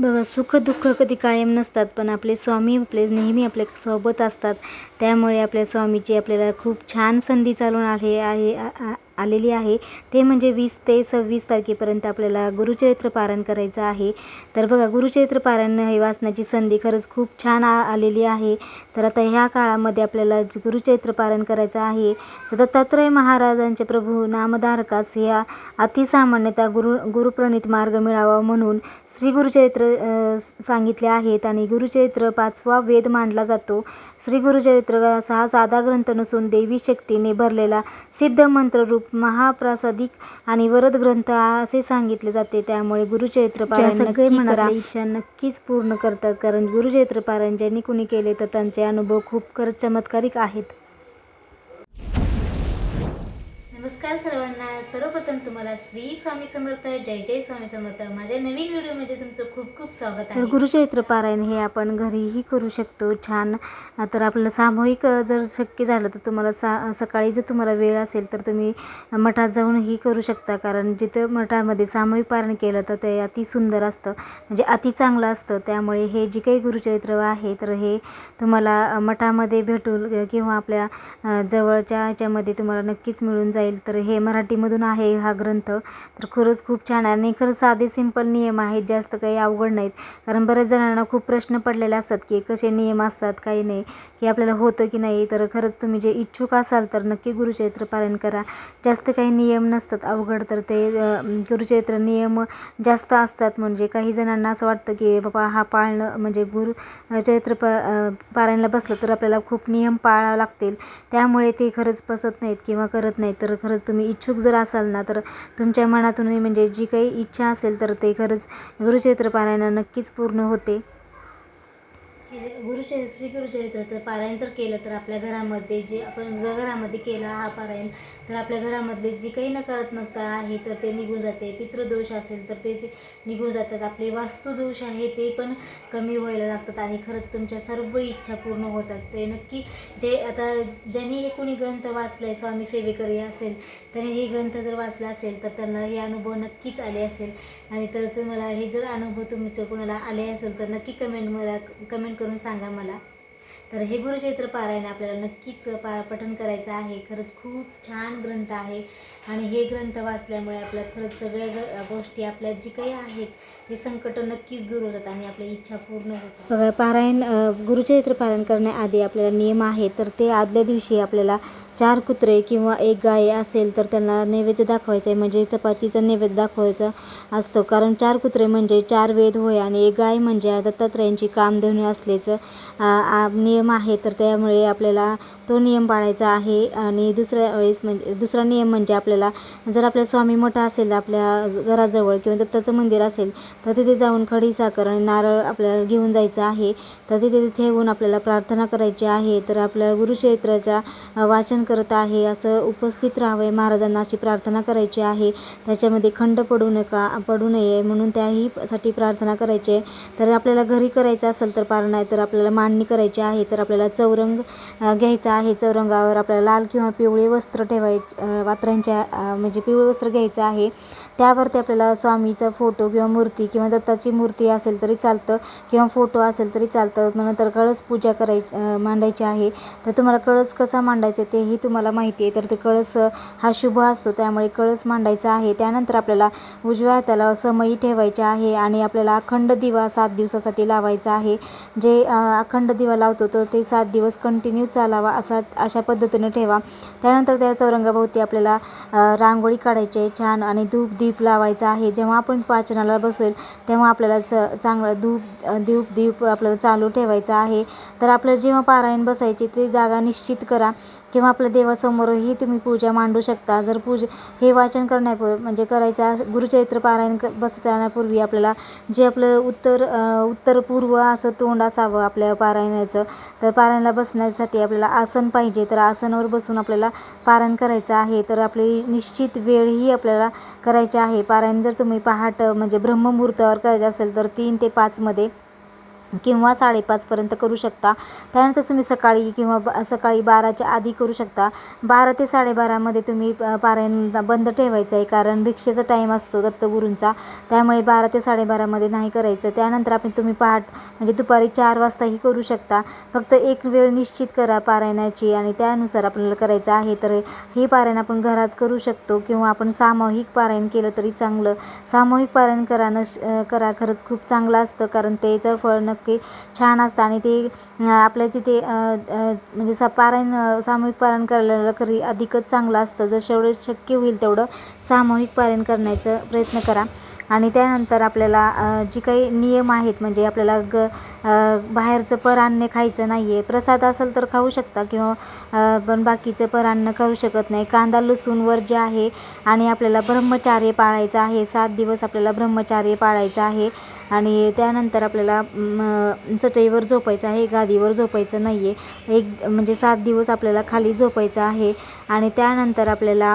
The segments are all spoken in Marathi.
बघा सुख दुःख कधी कायम नसतात पण आपले स्वामी आपले नेहमी आपल्यासोबत असतात. त्यामुळे आपल्या स्वामीची आपल्याला खूप छान संधी चालून आले आहे आलेली आहे. ते म्हणजे वीस ते सव्वीस तारखेपर्यंत आपल्याला गुरुचरित्र पारायण करायचं आहे. तर बघा गुरुचरित्र पारायण हे वाचण्याची संधी खरंच खूप छान आलेली आहे. तर आता ह्या काळामध्ये आपल्याला जे गुरुचरित्र पारायण करायचं आहे तर दत्तात्रय महाराजांचे प्रभू नामधारकास या अतिसामान्यता गुरु गुरुप्रणित मार्ग मिळावा म्हणून श्री गुरुचरित्र अ, सांगितले आहेत आणि गुरुचरित्र पाचवा वेद मानला जातो. श्री गुरुचरित्र हा साधा ग्रंथ नसून देवी शक्तीने भरलेला सिद्ध मंत्ररूप महाप्रासादिक आणि वरद ग्रंथ असे सांगितले जाते. त्यामुळे गुरुचरित्र पारायण सगळे मनातल्या इच्छा नक्कीच पूर्ण करतात. कारण गुरुचरित्र पारायण ज्यांनी कुणी केले तर त्यांचे अनुभव खूप खरंच चमत्कारिक आहेत. नमस्कार सर्वांना. सर्वप्रथम तुम्हाला श्री स्वामी समर्थ जय जय स्वामी समर्थ. माझ्या नवीन व्हिडिओमध्ये तुमचं खूप खूप स्वागत आहे. तर गुरुचरित्र पारायण हे आपण घरीही करू शकतो. छान. तर आपल्याला सामूहिक जर शक्य झालं तर तुम्हाला सा सकाळी जर तुम्हाला वेळ असेल तर तुम्ही मठात जाऊनही करू शकता. कारण जिथं मठामध्ये सामूहिक पारायण केलं तर ते अति सुंदर असतं. म्हणजे अति चांगलं असतं. त्यामुळे हे जे काही गुरुचरित्र आहे तर हे तुम्हाला मठामध्ये भेटूल किंवा आपल्या जवळच्या ह्याच्यामध्ये तुम्हाला नक्कीच मिळून जाईल. तर हे मराठीमधून आहे हा ग्रंथ. तर खरंच खूप छान आहे. आणि खरंच साधे सिंपल नियम आहेत. जास्त काही अवघड नाहीत. कारण बऱ्याच जणांना खूप प्रश्न पडलेले असतात की कसे नियम असतात काही नाही. की आपल्याला होतं की नाही. तर खरंच तुम्ही जे इच्छुक असाल तर नक्की गुरुचरित्र पारायण करा. जास्त काही नियम नसतात अवघड. तर ते गुरुचरित्र नियम जास्त असतात. म्हणजे काही जणांना असं वाटतं की बाबा हा पाळणं म्हणजे गुरु चरित्र प पारायणला बसलं तर आपल्याला खूप नियम पाळावं लागतील. त्यामुळे ते खरंच पसत नाहीत किंवा करत नाहीत. तर खरंच तुम्ही इच्छुक जर असाल ना तर तुमच्या मनातून म्हणजे जी काही इच्छा असेल तर ते खरंच गुरुचरित्र पारायणं नक्कीच पूर्ण होते. गुरुचरित्र श्री गुरुचरित्र तर पारायण जर केलं तर आपल्या घरामध्ये जे आपण घरामध्ये केला हा पारायण तर आपल्या घरामधले जी काही नकारात्मकता आहे तर ते निघून जाते. पितृदोष असेल तर ते ते निघून जातात. आपले वास्तुदोष आहे ते पण कमी व्हायला लागतात आणि खरंच तुमच्या सर्व इच्छा पूर्ण होतात. ते नक्की जे आता ज्यांनी हे कोणी ग्रंथ वाचला आहे स्वामी सेवेकरी असेल त्यांनी हे ग्रंथ जर वाचला असेल तर त्यांना हे अनुभव नक्कीच आले असेल. आणि तर तुम्हाला हे जर अनुभव तुमचं कोणाला आले असेल तर नक्की कमेंट मला कमेंट करून सांगा मला. तर हे गुरुचरित्र पारायण आपल्याला नक्कीच पा पठण करायचं आहे. खरंच खूप छान ग्रंथ आहे. आणि हे ग्रंथ वाचल्यामुळे आपल्या खरंच सगळ्या ग- गोष्टी आपल्या जी काही आहेत ते संकट नक्कीच दूर होतात आणि आपल्या इच्छा पूर्ण होतात. बघा पारायण गुरुचरित्र पारायण करण्याआधी आपल्याला नियम आहे तर ते आदल्या दिवशी आपल्याला चार कुत्रे किंवा एक गाय असेल तर त्यांना नैवेद्य दाखवायचं आहे म्हणजे चपातीचं नैवेद्य दाखवायचं असतो. कारण चार कुत्रे म्हणजे चार वेद होय आणि एक गाय म्हणजे दत्तात्रयांची कामधेनू असल्याचं नियम नियम आहे तर त्यामुळे आपल्याला तो नियम पाळायचा आहे. आणि दुसऱ्या वेळेस म्हणजे दुसरा नियम म्हणजे आपल्याला जर आपल्या स्वामी मोठा असेल आपल्या घराजवळ किंवा दत्ताचं मंदिर असेल तर तिथे जाऊन खडी साखर आणि नारळ आपल्याला घेऊन जायचं आहे. तर तिथे तिथे येऊन आपल्याला प्रार्थना करायची आहे. तर आपल्या गुरुचरित्राच्या वाचन करत आहे. असं उपस्थित राहावे महाराजांना अशी प्रार्थना करायची आहे. त्याच्यामध्ये खंड पडू नका पडू नये म्हणून त्याही साठी प्रार्थना करायची आहे. तर आपल्याला घरी करायचं असेल तर पार आहे तर आपल्याला मांडणी करायची आहे. तर आपल्याला चौरंग घ्यायचा आहे. चौरंगावर आपल्याला लाल किंवा पिवळे वस्त्र ठेवायचे वात्रांच्या म्हणजे पिवळे वस्त्र घ्यायचं आहे. त्यावरती आपल्याला स्वामीचा फोटो किंवा मूर्ती किंवा दत्ताची मूर्ती असेल तरी चालतं किंवा फोटो असेल तरी चालतं. नंतर कळस पूजा करायची मांडायची आहे. तर तुम्हाला कळस कसा मांडायचा तेही तुम्हाला माहिती आहे. तर ते कळस हा शुभ असतो. त्यामुळे कळस मांडायचा आहे. त्यानंतर आपल्याला उजव्या हाताला समयी ठेवायची आहे आणि आपल्याला अखंड दिवा सात दिवसासाठी लावायचा आहे. जे अखंड दिवा लावतो तर ते सात दिवस कंटिन्यू चालावा असा अशा पद्धतीने ठेवा. त्यानंतर त्या चौरंगाभोवती आपल्याला रांगोळी काढायची आहे छान आणि धूप दीप लावायचा आहे. जेव्हा आपण पाचनाला बसेल तेव्हा आपल्याला च चांगलं धूप धूप दीप आपल्याला चालू ठेवायचं आहे. तर आपलं जेव्हा पारायण बसायची ती जागा निश्चित करा. किंवा आपल्या देवासमोरही तुम्ही पूजा मांडू शकता. जर पूज हे वाचन करण्यापूर्वी म्हणजे करायच्या गुरुचरित्र पारायण क बसण्यापूर्वी आपल्याला जे आपलं उत्तर उत्तर पूर्व असं तोंड असावं आपल्या पारायणाचं तर पारायणाला बसण्यासाठी आपल्याला आसन पाहिजे. तर आसनावर बसून आपल्याला पारायण करायचं आहे. तर आपली निश्चित वेळही आपल्याला करायची आहे. पारायण जर तुम्ही पहाट म्हणजे ब्रह्ममुहूर्तावर करायचं असेल तर तीन ते पाचमध्ये किंवा साडेपाचपर्यंत करू शकता. त्यानंतर तुम्ही सकाळी किंवा ब सकाळी बाराच्या आधी करू शकता. बारा ते साडेबारामध्ये तुम्ही प पारायण बंद ठेवायचं आहे कारण भिक्षेचा टाईम असतो दत्तगुरूंचा. त्यामुळे बारा ते साडेबारामध्ये नाही करायचं. त्यानंतर आपण तुम्ही पहाट म्हणजे दुपारी चार वाजताही करू शकता. फक्त एक वेळ निश्चित करा पारायणाची आणि त्यानुसार आपल्याला करायचं आहे तर हे पारायण आपण घरात करू शकतो किंवा आपण सामूहिक पारायण केलं तरी चांगलं. सामूहिक पारायण करा न करा खरंच खूप चांगलं असतं कारण त्याचं फळ की छान असतं. आणि ते आपल्या तिथे म्हणजे सा पारायण सामूहिक पारायण करायला खरी अधिकच चांगलं असतं. जर जेवढं शक्य होईल तेवढं सामूहिक पारायण करण्याचा प्रयत्न करा. आणि त्यानंतर आपल्याला जी काही नियम आहेत म्हणजे आपल्याला ग बाहेरचं परान्न खायचं नाही आहे प्रसाद असेल तर खाऊ शकता किंवा पण बाकीचं परान्न खाऊ शकत नाही. कांदा लसूणवर जे आहे आणि आपल्याला ब्रह्मचार्य पाळायचं आहे सात दिवस आपल्याला ब्रह्मचार्य पाळायचं आहे आणि त्यानंतर आपल्याला चटईवर झोपायचं आहे गादीवर झोपायचं नाही आहे एक म्हणजे सात दिवस आपल्याला खाली झोपायचं आहे आणि त्यानंतर आपल्याला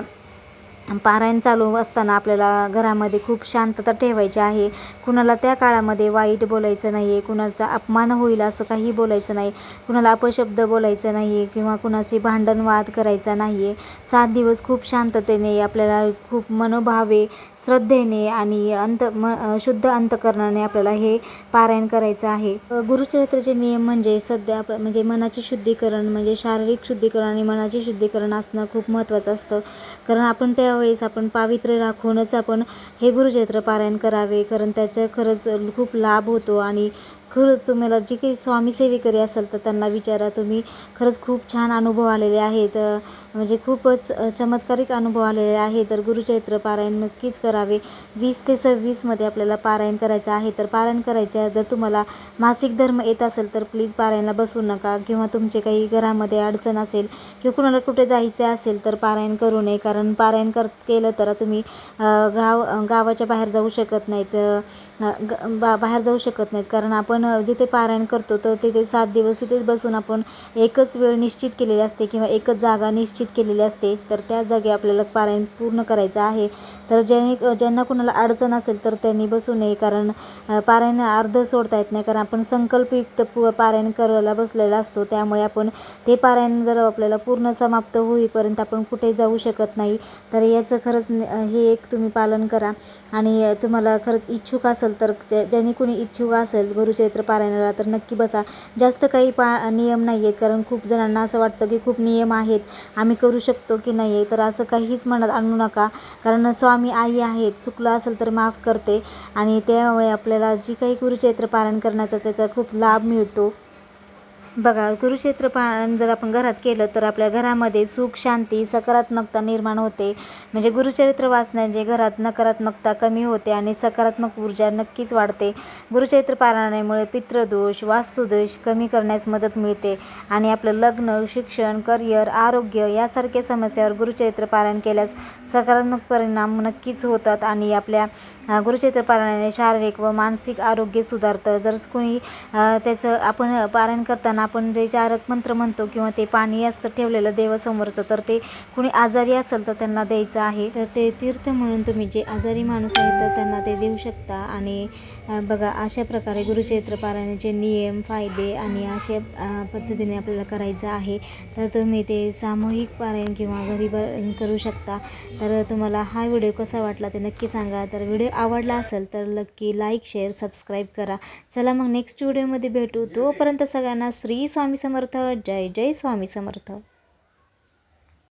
पारायण चालू असताना आपल्याला घरामध्ये खूप शांतता ठेवायची आहे. कुणाला त्या काळामध्ये वाईट बोलायचं नाही आहे कुणाचा अपमान होईल असं काही बोलायचं नाही कुणाला अपशब्द बोलायचं नाही आहे किंवा कुणाशी भांडण वाद करायचा नाही आहे सात दिवस खूप शांततेने आपल्याला खूप मनोभावे श्रद्धेने आणि अंत म शुद्ध अंतकरणाने आपल्याला हे पारायण करायचं आहे. गुरुचरित्राचे नियम म्हणजे सध्या आप म्हणजे मनाचे शुद्धीकरण म्हणजे शारीरिक शुद्धीकरण आणि मनाचे शुद्धीकरण असणं खूप महत्त्वाचं असतं. कारण आपण त्या त्यावेळेस आपण पावित्र्य राखूनच आपण हे गुरुचरित्र पारायण करावे. कारण त्याचं खरंच खूप लाभ होतो आणि खरंच तुम्हाला जे काही स्वामी सेवेकरी असाल तर त्यांना विचारा. तुम्ही खरंच खूप छान अनुभव आलेले आहेत. म्हणजे खूपच चमत्कारिक अनुभव आलेले आहे. तर गुरुचैत्र पारायण नक्कीच करावे. वीस ते सव्वीसमध्ये आपल्याला पारायण करायचं आहे. तर पारायण करायचं जर तुम्हाला मासिक धर्म येत असेल तर प्लीज पारायणला बसू नका. किंवा तुमचे काही घरामध्ये अडचण असेल किंवा कुणाला कुठे जायचे असेल तर पारायण करू नये. कारण पारायण कर केलं तर तुम्ही गाव गावाच्या बाहेर जाऊ शकत नाहीत. बा बाहेर जाऊ शकत नाहीत. कारण आपण जिथे पारायण करतो तर तिथे सात दिवस तिथेच बसून आपण एकच वेळ निश्चित केलेली असते किंवा एकच जागा निश्चित केलेली असते तर त्या जागी आपल्याला पारायण पूर्ण करायचं आहे. तर ज्याने ज्यांना कुणाला अडचण असेल तर त्यांनी बसू नये कारण पारायण अर्ध सोडता येत नाही कारण आपण संकल्पयुक्त पु पारायण करायला बसलेला असतो. त्यामुळे आपण ते पारायण जर आपल्याला पूर्ण समाप्त होईपर्यंत आपण कुठे जाऊ शकत नाही तर याचं खरंच हे एक तुम्ही पालन करा. आणि तुम्हाला खरंच इच्छुक असेल तर ज्यांनी कुणी इच्छुक असेल गुरुचरित्र पारायणाला तर नक्की बसा. जास्त काही पा नियम नाही आहेत कारण खूप जणांना असं वाटतं की खूप नियम आहेत. आम्ही करू शकतो की नाही आहे? तर असं काहीच मनात आणू नका. कारण स्वामी आई आहेत चुकलं असेल तर माफ करते. आणि त्यामुळे आपल्याला जी काही गुरुचैत्र पारायण करण्याचा त्याचा खूप लाभ मिळतो. बघा कुरुक्षेत्र पारायण जर आपण घरात केलं तर आपल्या घरामध्ये सुख शांती सकारात्मकता निर्माण होते. म्हणजे गुरुचरित्र वाचण्याचे घरात नकारात्मकता कमी होते आणि सकारात्मक ऊर्जा नक्कीच वाढते. गुरुचरित्र पारायणामुळे पितृदोष वास्तुदोष कमी करण्यास मदत मिळते आणि आपलं लग्न शिक्षण करिअर आरोग्य यासारख्या समस्यावर गुरुचरित्र पारायण केल्यास सकारात्मक परिणाम नक्कीच होतात आणि आपल्या गुरुचरित्र पारायणाने शारीरिक व मानसिक आरोग्य सुधारतं. जर कोणी त्याचं आपण पारायण करताना आपण जे चारक मंत्र म्हणतो किंवा ते पाणी असतं ठेवलेलं देवासमोरचं तर ते कुणी आजारी असेल तर त्यांना द्यायचं आहे. तर ते तीर्थ म्हणून तुम्ही जे आजारी माणूस आहे तर त्यांना ते देऊ शकता. आणि बघा अशा प्रकारे गुरुचरित्र पारायणाचे नियम फायदे आणि अशा पद्धतीने आपल्याला करायचं आहे. तर तुम्ही ते सामूहिक पारायण किंवा घरी ब करू शकता. तर तुम्हाला हा व्हिडिओ कसा वाटला ते नक्की सांगा. तर व्हिडिओ आवडला असेल तर नक्की लाईक शेअर सबस्क्राईब करा. चला मग नेक्स्ट व्हिडिओमध्ये भेटू. तोपर्यंत सगळ्यांना श्री स्वामी समर्थ. जय जय स्वामी समर्थ.